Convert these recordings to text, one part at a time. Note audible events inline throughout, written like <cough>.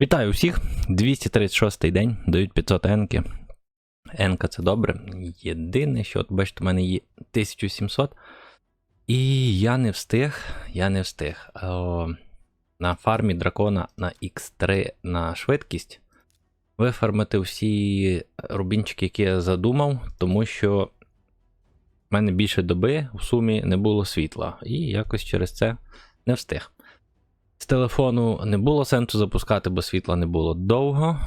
Вітаю всіх! 236 й день, дають 500 енки. Енка це добре. Єдине, що от бачите, у мене є 1700. І я не встиг, я не встиг. О, на фармі дракона на X3 на швидкість вифармити всі рубінчики, які я задумав, тому що в мене більше доби в сумі не було світла. І якось через це не встиг. З телефону не було сенсу запускати, бо світла не було довго,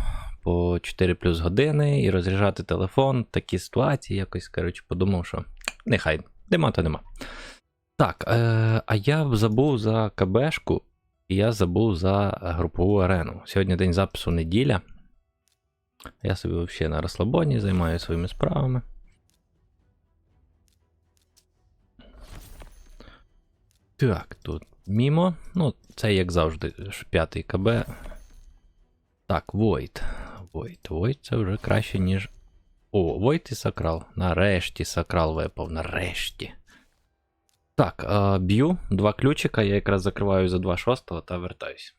по 4 плюс години, і розряджати телефон, такі ситуації, якось, коротше, подумав, що нехай, нема то нема. Так, е, а я забув за КБшку, і я забув за групову арену. Сьогодні день запису неділя. Я собі взагалі на розслабоні, займаюся своїми справами. Так, тут мімо. Ну, це як завжди, п'ятий КБ. Так, Void. Void. Void це вже краще, ніж. О, Void і Сакрал. Нарешті Сакрал випав, нарешті. Так, е, б'ю. Два ключика, я якраз закриваю за 2.6 та вертаюсь.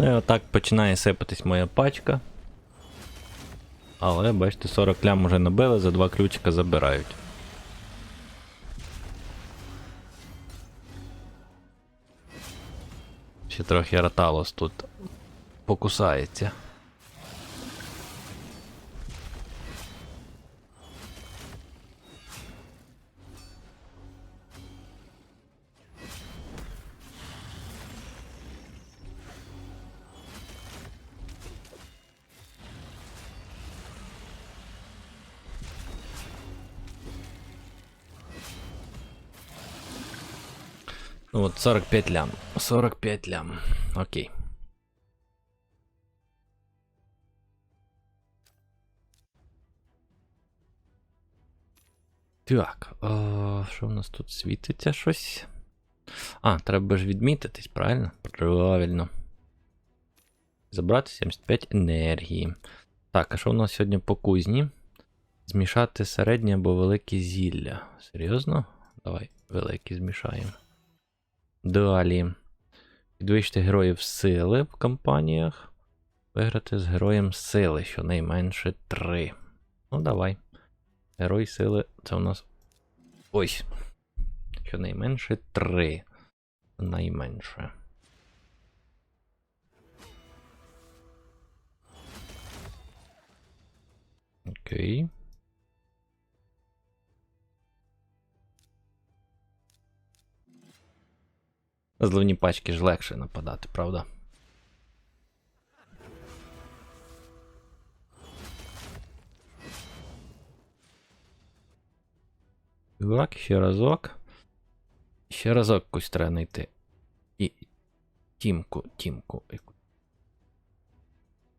Ну і отак починає сипатись моя пачка. Але бачите, 40 лям уже набили, за два ключика забирають. Ще трохи раталос тут покусається. Вот 45 лям. 45 лям. Окей. Так, що в нас тут світиться щось? А, треба ж відмітитись, правильно? Правильно. Забрати 75 енергії. Так, а що в нас сьогодні по кузні? Змішати середнє або велике зілля. Серйозно? Давай, велике змішаємо. Далі. Підвищити героїв сили в кампаніях. Виграти з героєм сили, щонайменше 3. Ну, давай. Герой сили це у нас. Ось. Щонайменше 3. Найменше. Окей. Зливні пачки ж легше нападати, правда? Так, ще разок. Ще разок якусь треба знайти. І. Тімку, тімку.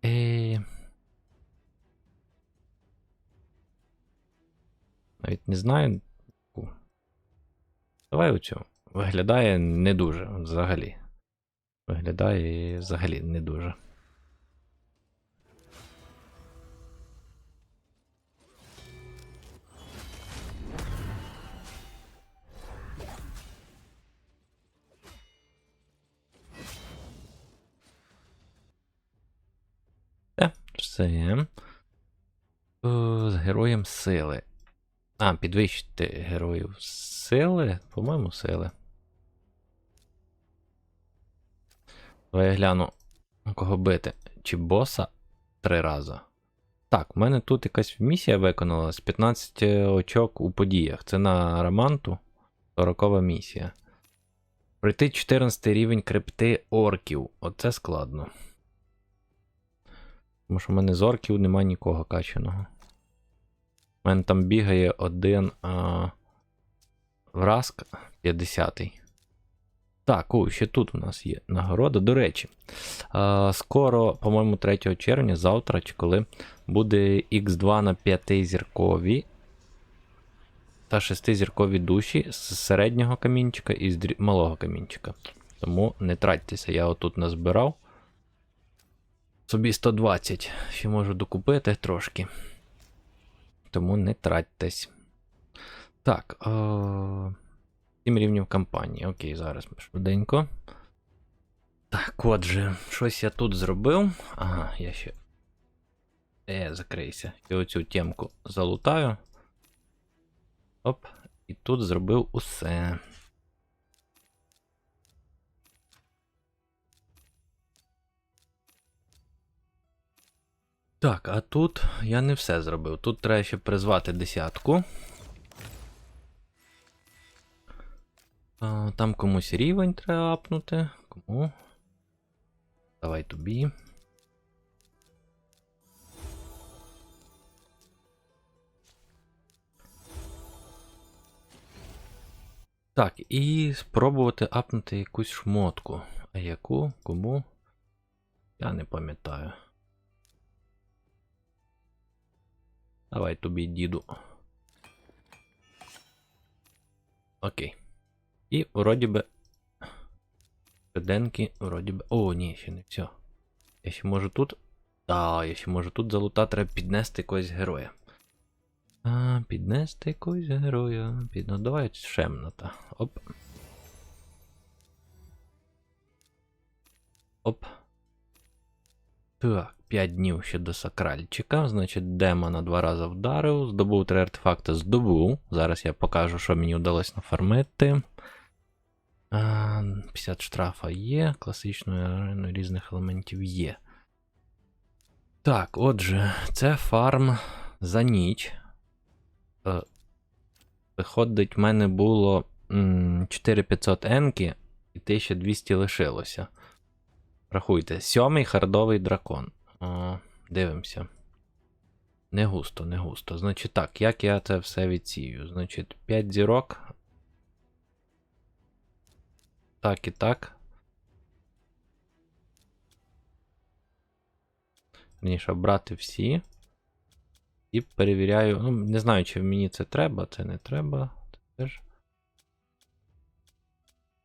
Е... Навіть не знаю. Давай оцю. Виглядає не дуже взагалі. Виглядає взагалі не дуже. Все, все. Е, З героєм сили. А, підвищити героїв сили? По-моєму, сили. Давай я гляну, кого бити. Чи боса три рази. Так, у мене тут якась місія виконалась. 15 очок у подіях. Це на Раманту. 40 місія. Пройти 14 рівень крипти орків. Оце складно. Тому що в мене з орків нема нікого качаного. У мене там бігає один а, враск 50-й. Так, о, ще тут у нас є нагорода. До речі, скоро, по-моєму, 3 червня, завтра чи коли, буде X2 на 5 зіркові та 6 зіркові душі з середнього камінчика і з малого камінчика. Тому не тратьтеся, я отут назбирав Собі 120. Ще можу докупити трошки. Тому не тратьтесь. Так. Е... 7 рівнів кампанії. Окей, зараз швиденько. Так, отже, щось я тут зробив. Ага, я ще. Е, закрийся. Я оцю темку залутаю. Оп. І тут зробив усе. Так, а тут я не все зробив. Тут треба ще призвати десятку. Там комусь рівень треба апнути. Кому? Давай тобі. Так, і спробувати апнути якусь шмотку. А яку? Кому? Я не пам'ятаю. Давай тобі, діду. Окей. І вроді би. Щоденки, вроді би. О, ні, ще не все. Я ще можу тут. Так, я ще можу тут залутати, треба піднести якогось героя. А, піднести якогось героя. Під... Ну, давай шемната. Оп. Оп. Так, 5 днів ще до сакральчика. Значить, демона два рази вдарив. Здобув три артефакти, здобув. Зараз я покажу, що мені вдалося нафармити. А, 50 штрафа є, класичної арени різних елементів є. Так, отже, це фарм за ніч. Е, Виходить, в мене було 4500 енки і 1200 лишилося. Рахуйте, сьомий хардовий дракон. Дивимося. Не густо, не густо. Значить так, як я це все відсію? Значить, 5 зірок. Так і так. Вірніше, брати всі. І перевіряю. Ну, не знаю, чи мені це треба, це не треба. Це теж.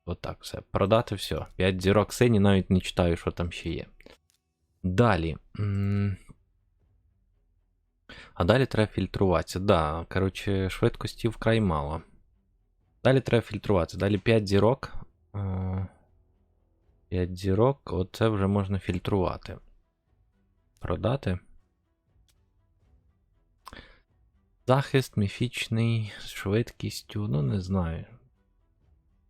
Отак, все. Продати все. 5 зірок сині, навіть не читаю, що там ще є. Далі. М, А далі треба фільтруватися. Да, коротше, швидкості вкрай мало. Далі треба фільтруватися. Далі 5 зірок. 5 зірок, оце вже можна фільтрувати. Продати. Захист міфічний з швидкістю, ну не знаю.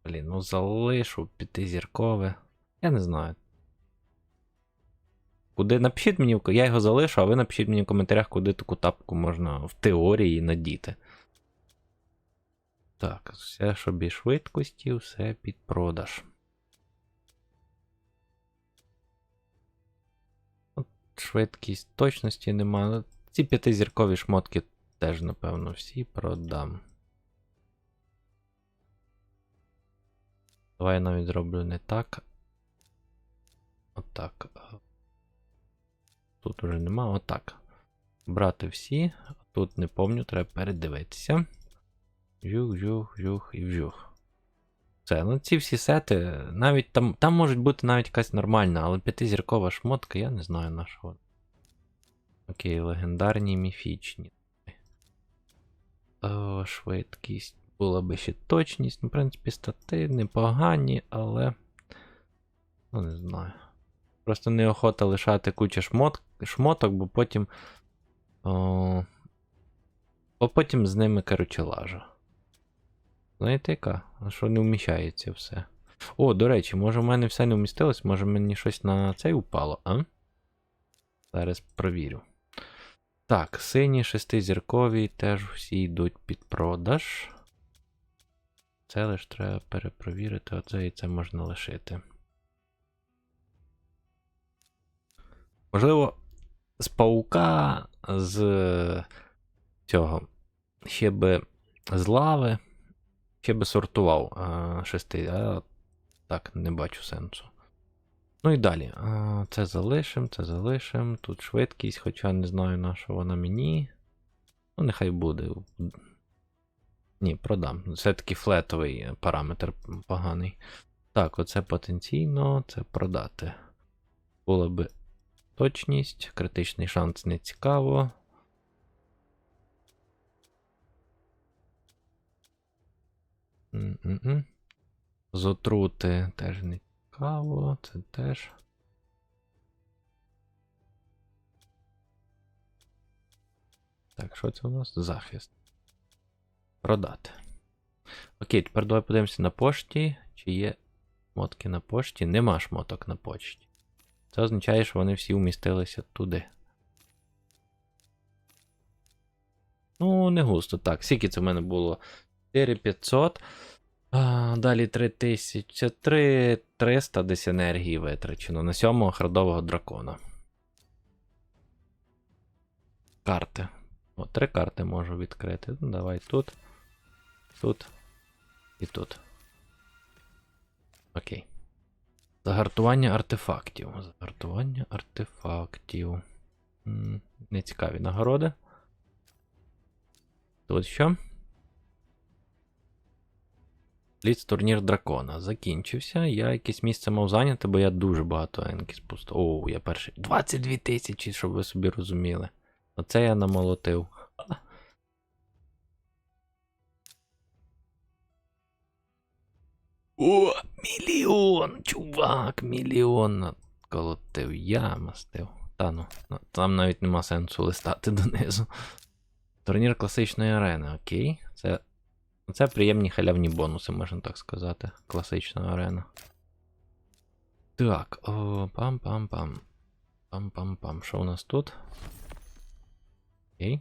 Блін, ну залишу п'ятизіркове. Я не знаю. Куди напишіть мені, я його залишу, а ви напишіть мені в коментарях, куди таку тапку можна в теорії надіти. Так, все, що без швидкості, все під продаж. От швидкість точності нема. Ці п'ятизіркові шмотки теж, напевно, всі продам. Давай я навіть зроблю не так. Отак. Тут уже нема, отак. Брати всі. Тут не помню, треба передивитися. Вжух, вжух, вжух і вжух. Все, ну ці всі сети, навіть там там можуть бути навіть якась нормальна, але п'ятизіркова шмотка, я не знаю на що. Окей, легендарні міфічні. О, швидкість. Була би ще точність. Ну, в принципі, стати непогані, але. Ну, не знаю. Просто неохота лишати кучу шмот... шмоток, бо потім. О... Бо потім з ними, коротше, лажа. Знаєте, яка? А що не вміщається все. О, до речі, може в мене все не вмістилось, може мені щось на цей упало, а? Зараз провірю. Так, сині шестизіркові теж всі йдуть під продаж. Це лише треба перепровірити, оце і це можна лишити. Можливо, з паука, з цього. Ще би з лави, ще би сортував а, шести, а так, не бачу сенсу. Ну і далі. А, Це залишим, це залишим. Тут швидкість, хоча не знаю на що вона мені. Ну, нехай буде. Ні, продам. Все-таки флетовий параметр поганий. Так, оце потенційно, це продати. Було би точність, критичний шанс не цікаво. М-м-м. З отрути теж не цікаво, це теж. Так, що це у нас? Захист. Продати. Окей, тепер давай подивимося на пошті. Чи є шмотки на пошті? Нема шмоток на почті. Це означає, що вони всі вмістилися туди. Ну, не густо. Так, скільки це в мене було? 4500. А, далі 3000. Це 3300 десь енергії витрачено на сьомого храдового дракона. Карти. О, три карти можу відкрити. Ну, давай тут. Тут. І тут. Окей. Загартування артефактів. Загартування артефактів. Нецікаві нагороди. Тут що? Ліц турнір дракона. Закінчився. Я якесь місце мав зайняти, бо я дуже багато енки спустив. Оу, я перший. 22 тисячі, щоб ви собі розуміли. Оце я намолотив. О, мільйон! Чувак, мільйон наколотив. Я мастив. Та ну, ну, там навіть нема сенсу листати донизу. Турнір класичної арени, окей. Це, приємні халявні бонуси, можна так сказати. Класична арена. Так, пам-пам-пам. Пам-пам-пам. Що у нас тут? Окей.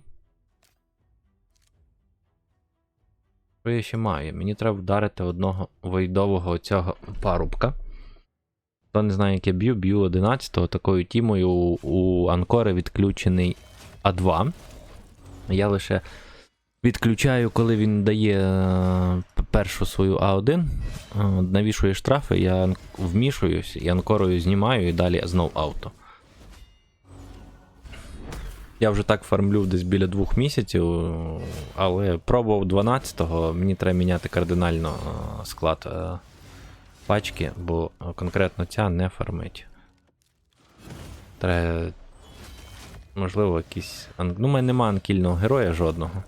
Що я ще маю? Мені треба вдарити одного войдового цього парубка. Хто не знає, як я б'ю, б'ю 11-го такою тімою у, у Анкори відключений А2. Я лише відключаю, коли він дає е, першу свою А1, е, навішує штрафи, я вмішуюсь і анкорою знімаю і далі знов авто. Я вже так фармлю десь біля двох місяців, але пробував 12-го, мені треба міняти кардинально е, склад пачки, бо конкретно ця не фармить. Треба. Можливо, якийсь. Ну, у мене нема анкільного героя жодного.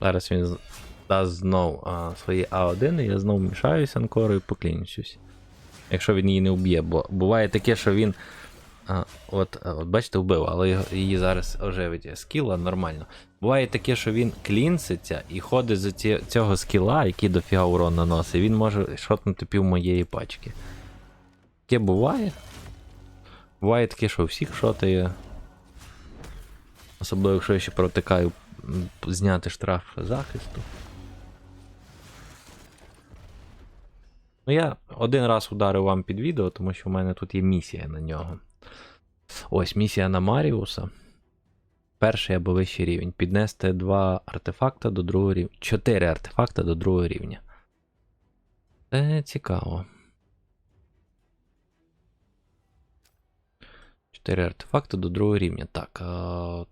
Зараз він дасть знов а, свої А1, і я знов мішаюсь анкорою і поклінчусь. Якщо він її не вб'є, бо буває таке, що він. А, от, от бачите, вбив, але її зараз оживить скіла нормально. Буває таке, що він клінситься і ходить за ці, цього скіла, який дофіга урон наносить, він може шотнути пів моєї пачки. Таке буває. Буває таке, що у всіх шотає. Особливо, якщо я ще протикаю зняти штраф захисту. Ну, я один раз ударив вам під відео, тому що в мене тут є місія на нього. Ось місія на Маріуса. Перший або вищий рівень. Піднести два артефакта до другого рівня. Чотири артефакта до другого рівня. Це цікаво. Чотири артефакти до другого рівня. Так,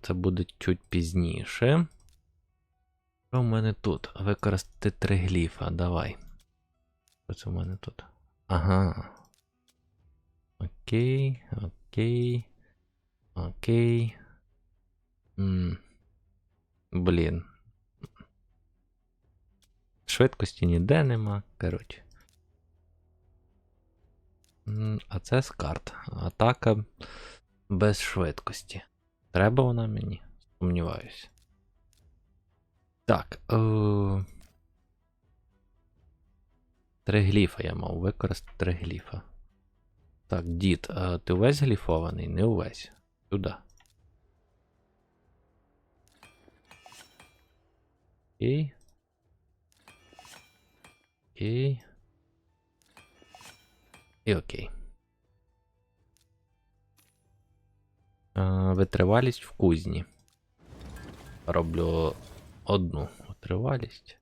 це буде чуть пізніше. Що в мене тут? Використати три гліфа. Давай. Що це в мене тут? Ага. Окей, окей. Окей. М. Блін. Швидкості ніде нема. Коротше. А це з карт. Атака без швидкості. Треба вона мені? Сумніваюся. Так. Е... Три гліфа я мав використати три гліфа. Так, дід, а ти увесь гліфований? Не увесь. Туди. Окей. Окей. І окей. Витривалість в кузні. Роблю одну витривалість.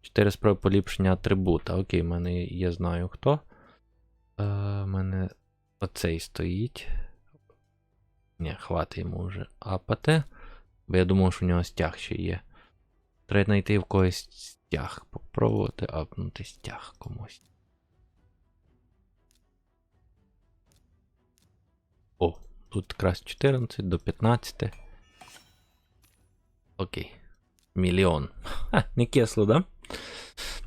4 спроби поліпшення атрибута. Окей, в мене я знаю хто. Е, У мене оцей стоїть. Ні, хватить йому вже апати. Бо я думав, що в нього стяг ще є. Треба знайти в когось стяг. Попробувати апнути стяг комусь. Тут якраз 14 до 15. Окей. Мільйон. <laughs> Ха, не кисло, да?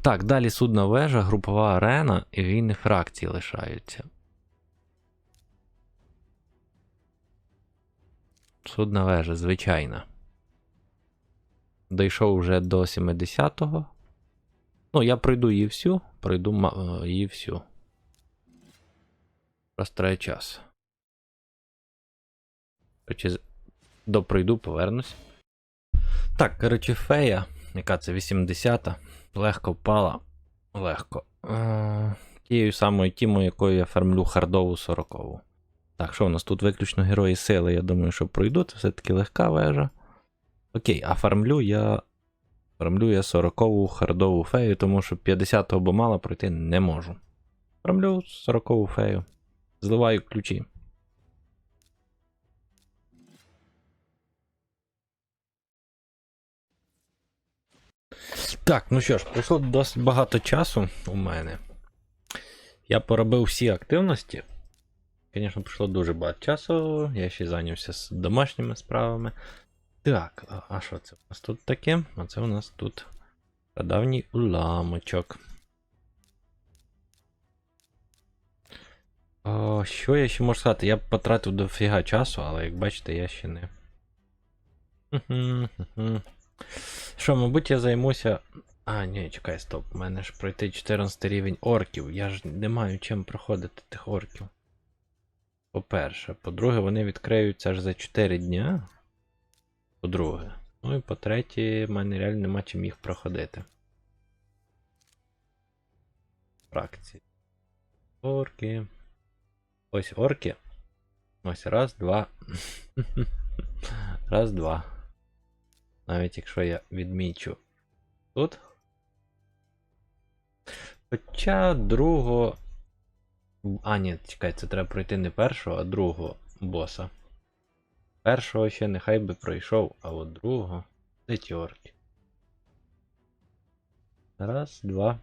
Так, далі судна вежа, групова арена і війни фракції лишаються. Судна вежа, звичайна. Дійшов вже до 70-го. Ну, я пройду її всю, пройду е, її всю. Просто час. Короче, з- допройду, повернусь. Так, коротше, фея, яка це 80-та, легко впала. Легко. Е, Тією самою тімою, якою я фармлю хардову 40-ву. Так, що у нас тут виключно герої сили, я думаю, що пройду, це все-таки легка вежа. Окей, а фармлю я. Фармлю я 40-ву хардову фею, тому що 50-го бомала пройти не можу. Фармлю 40-ву фею. Зливаю ключі. Так, ну що ж, пройшло досить багато часу у мене. Я поробив всі активності. Звісно, пройшло дуже багато часу. Я ще зайнявся з домашніми справами. Так, а- що це у нас тут таке? А це у нас тут прадавній уламочок. О, що я ще можу сказати? Я потратив дофіга часу, але як бачите, я ще не. Що, мабуть, я займуся. А, ні, чекай, стоп. У мене ж пройти 14 рівень орків. Я ж не маю чим проходити тих орків. По-перше. По-друге, вони відкриються аж за 4 дня. По-друге. Ну і по-третє, в мене реально нема чим їх проходити. Фракції. Орки. Ось орки. Ось раз, два. <laughs> раз, два. Навіть якщо я відмічу тут. Хоча другого. А, ні, чекай, це треба пройти не першого, а другого боса. Першого ще нехай би пройшов, а от другого. Це. Раз, два,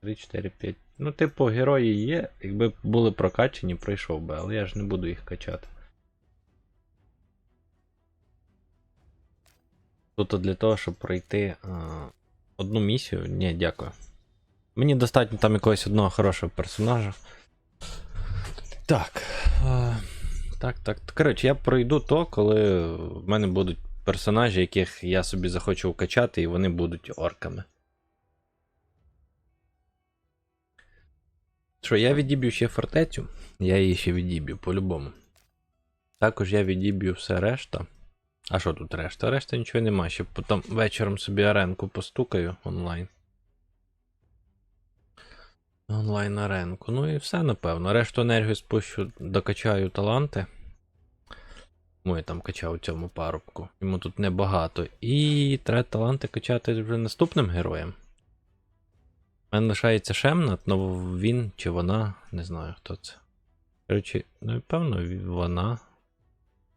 три, чотири, п'ять. Ну, типу, герої є. Якби були прокачені, пройшов би, але я ж не буду їх качати. Тут для того, щоб пройти а, одну місію. Ні, дякую. Мені достатньо там якогось одного хорошого персонажа. Так. А, так, так. Коротше, я пройду то, коли в мене будуть персонажі, яких я собі захочу вкачати, і вони будуть орками. Що, я відіб'ю ще фортецю, я її ще відіб'ю по-любому. Також я відіб'ю все решта. А що тут решта? Решта нічого нема. Ще потім вечором собі аренку постукаю онлайн. Онлайн аренку. Ну і все, напевно. Решту енергію спущу, докачаю таланти. Тому я там качав цьому парубку. Йому тут небагато. І треба таланти качати вже наступним героям. У мене лишається Шемнат, але він чи вона, не знаю хто це. Коротше, ну, певно, вона.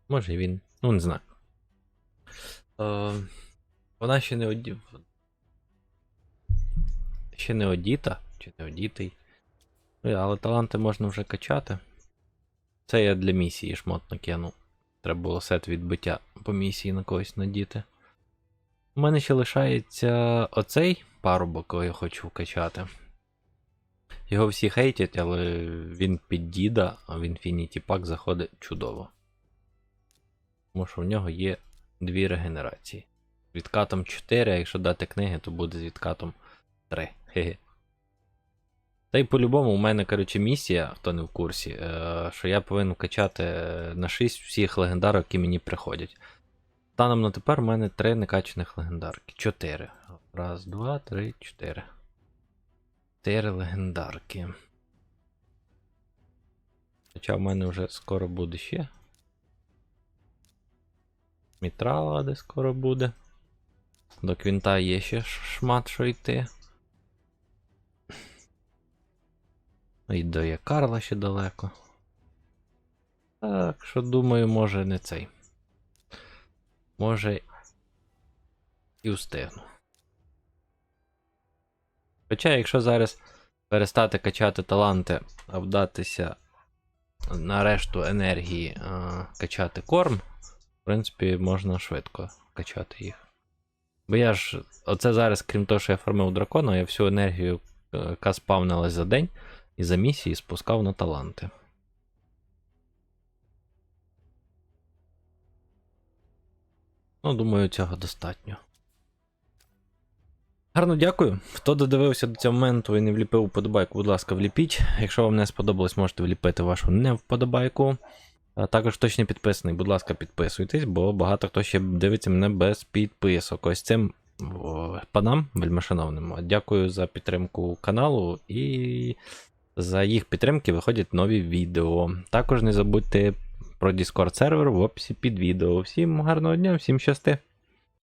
Може він. Ну, не знаю. Е, вона ще не оді... Ще не одіта, чи не одітий. Ну, Але таланти можна вже качати. Це я для місії шмот накинув. Треба було сет відбиття по місії на когось надіти. У мене ще лишається оцей парубок, якого я хочу вкачати. Його всі хейтять, але він під діда, а в Infinity Pack заходить чудово. Тому що в нього є дві регенерації. З відкатом 4, а якщо дати книги, то буде з відкатом 3. Хе-хе. Та й по-любому, у мене, коротше, місія, хто не в курсі, е, що я повинен качати на 6 всіх легендарок, які мені приходять. Станом на тепер у мене 3 некачаних легендарки. 4. Раз, два, три, чотири. 4 легендарки. Хоча в мене вже скоро буде ще. Мітрала де скоро буде. До квінта є ще шмат, що йти. І до Якарла ще далеко. Так що, думаю, може не цей. Може. І встигну. Хоча, якщо зараз перестати качати таланти, а вдатися на решту енергії а, качати корм в принципі, можна швидко качати їх. Бо я ж, оце зараз, крім того, що я фармив дракона, я всю енергію, е, яка спавнилась за день, і за місії спускав на таланти. Ну, думаю, цього достатньо. Гарно дякую. Хто додивився до цього моменту і не вліпив вподобайку, будь ласка, вліпіть. Якщо вам не сподобалось, можете вліпити вашу не вподобайку. Також хто не підписаний, будь ласка, підписуйтесь, бо багато хто ще дивиться мене без підписок. Ось цим панам, вельмишановним, дякую за підтримку каналу і за їх підтримки виходять нові відео. Також не забудьте про Discord сервер в описі під відео. Всім гарного дня, всім щасти!